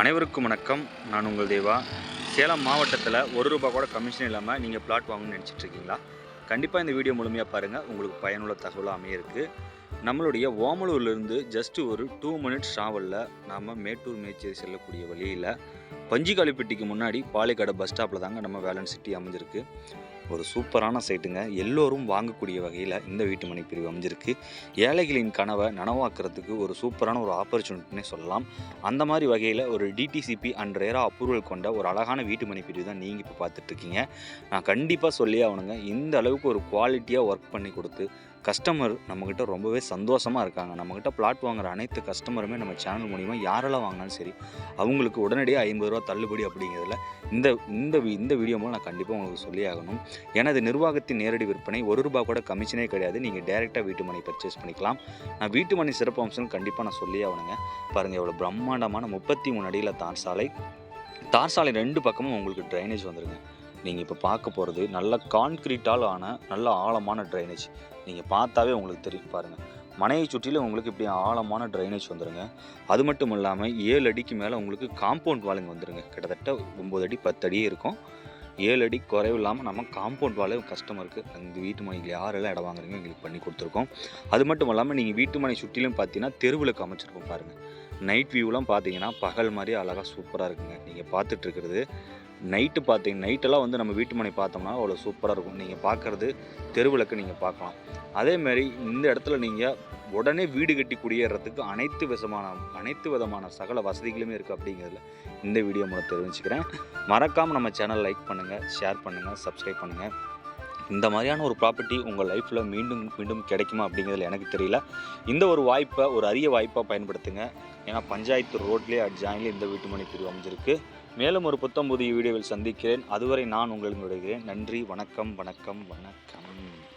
அனைவருக்கும் வணக்கம். நான் உங்கள் தேவா. சேலம் மாவட்டத்தில் ஒரு ரூபா கூட கமிஷன் இல்லாமல் நீங்கள் பிளாட் வாங்கணும்னு நினச்சிட்ருக்கீங்களா? கண்டிப்பாக இந்த வீடியோ முழுமையாக பாருங்கள் உங்களுக்கு பயனுள்ள தகவலாக அமையிருக்கு. நம்மளுடைய ஓமலூர்லேருந்து ஜஸ்ட் ஒரு டூ மினிட்ஸ் ட்ராவலில் நாம் மேட்டூர் மேச்சேரி செல்லக்கூடிய வழியில் பஞ்சிகாலிப்பட்டிக்கு முன்னாடி பாலைக்கடை பஸ் ஸ்டாப்பில் தாங்க நம்ம வேலன் சிட்டி அமைஞ்சிருக்கு. ஒரு சூப்பரான சைட்டுங்க. எல்லோரும் வாங்கக்கூடிய வகையில் இந்த வீட்டு மனை பிரிவு அமைஞ்சிருக்கு. ஏழைகளின் கனவை நனவாக்குறதுக்கு ஒரு சூப்பரான ஒரு ஆப்பர்ச்சுனிட்டினே சொல்லலாம். அந்த மாதிரி வகையில் ஒரு டிடிசிபி அண்ட் ரேரா அப்ரூவல் கொண்ட ஒரு அழகான வீட்டு மனை பிரிவு தான் நீங்கள் இப்போ பார்த்துட்ருக்கீங்க நான் கண்டிப்பாக சொல்லி ஆகணுங்க. இந்த அளவுக்கு ஒரு குவாலிட்டியாக ஒர்க் பண்ணி கொடுத்து கஸ்டமர் நம்மக்கிட்ட ரொம்பவே சந்தோஷமாக இருக்காங்க. நம்மக்கிட்ட பிளாட் வாங்குற அனைத்து கஸ்டமருமே நம்ம சேனல் மூலிமா யாரெல்லாம் வாங்கினாலும் சரி அவங்களுக்கு உடனடியாக ஐம்பது ரூபா தள்ளுபடி அப்படிங்கிறதுல இந்த இந்த வி- இந்த வீடியோ மூலம் நான் கண்டிப்பாக உங்களுக்கு சொல்லி ஆகணும். எனது நிர்வாகத்தின் நேரடி விற்பனை ஒரு ரூபா கூட கமிஷனே கிடையாது. நீங்கள் டேரெக்டாக வீட்டு மனை பர்ச்சேஸ் பண்ணிக்கலாம். நான் வீட்டு மனை சிறப்பு அம்சம் கண்டிப்பாக நான் சொல்லி ஆகணுங்க. பாருங்கள் எவ்வளோ பிரம்மாண்டமான முப்பத்தி மூணு அடியில் தார் சாலை. தார் சாலை ரெண்டு பக்கமும் உங்களுக்கு ட்ரைனேஜ் வந்துருங்க. நீங்கள் இப்போ பார்க்க போகிறது நல்ல கான்க்ரீட்டால் ஆன நல்ல ஆழமான ட்ரைனேஜ் நீங்கள் பார்த்தாவே உங்களுக்கு தெரியும் பாருங்கள் மனையை சுற்றிலும் உங்களுக்கு இப்படி ஆழமான ட்ரைனேஜ் வந்துடுங்க அது மட்டும் இல்லாமல் ஏழு அடிக்கு மேலே உங்களுக்கு காம்பவுண்ட் வாலுங்க வந்துடுங்க கிட்டத்தட்ட ஒம்பது அடி பத்து அடியே இருக்கும். ஏழு அடி குறைவு இல்லாமல் நம்ம காம்பவுண்ட் வாலே கஸ்டமருக்கு அந்த வீட்டு மனையில் யாரெல்லாம் இடம் வாங்குறீங்க எங்களுக்கு பண்ணி கொடுத்துருக்கோம். அது மட்டும் இல்லாமல் நீங்கள் வீட்டு மனை சுற்றிலும் பார்த்தீங்கன்னா தெருவிளக்கு அமைச்சிருக்கோம் பாருங்கள் நைட் வியூலாம் பார்த்தீங்கன்னா பகல் மாதிரி அழகாக சூப்பராக இருக்குங்க. நீங்கள் பார்த்துட்ருக்கிறது நைட்டு பார்த்தீங்க நைட்டெல்லாம் வந்து நம்ம வீட்டு மனை பார்த்தோம்னா அவ்வளோ சூப்பராக இருக்கும். நீங்கள் பார்க்குறது தெருவிளக்கு நீங்கள் பார்க்கலாம். அதேமாரி இந்த இடத்துல நீங்கள் உடனே வீடு கட்டி குடியேறதுக்கு அனைத்து விதமான அனைத்து விதமான சகல வசதிகளுமே இருக்குது அப்படிங்கிறதுல இந்த வீடியோ மூலம் தெரிவிச்சுக்கிறேன் மறக்காமல் நம்ம சேனல் லைக் பண்ணுங்கள் ஷேர் பண்ணுங்கள் சப்ஸ்கிரைப் பண்ணுங்கள் இந்த மாதிரியான ஒரு ப்ராப்பர்ட்டி உங்கள் லைஃப்பில் மீண்டும் மீண்டும் கிடைக்குமா அப்படிங்கிறதுல எனக்கு தெரியல. இந்த ஒரு வாய்ப்பை ஒரு அரிய வாய்ப்பாக பயன்படுத்துங்க. ஏன்னா பஞ்சாயத்து ரோட்லேயே அட்ஜாயின்லேயே இந்த வீட்டு மனை பிரிவு அமைஞ்சிருக்கு. மேலும் ஒரு புத்தம் புதிய வீடியோவில் சந்திக்கிறேன். அதுவரை நான் உங்களுக்கு விடுகிறேன் நன்றி வணக்கம் வணக்கம் வணக்கம்.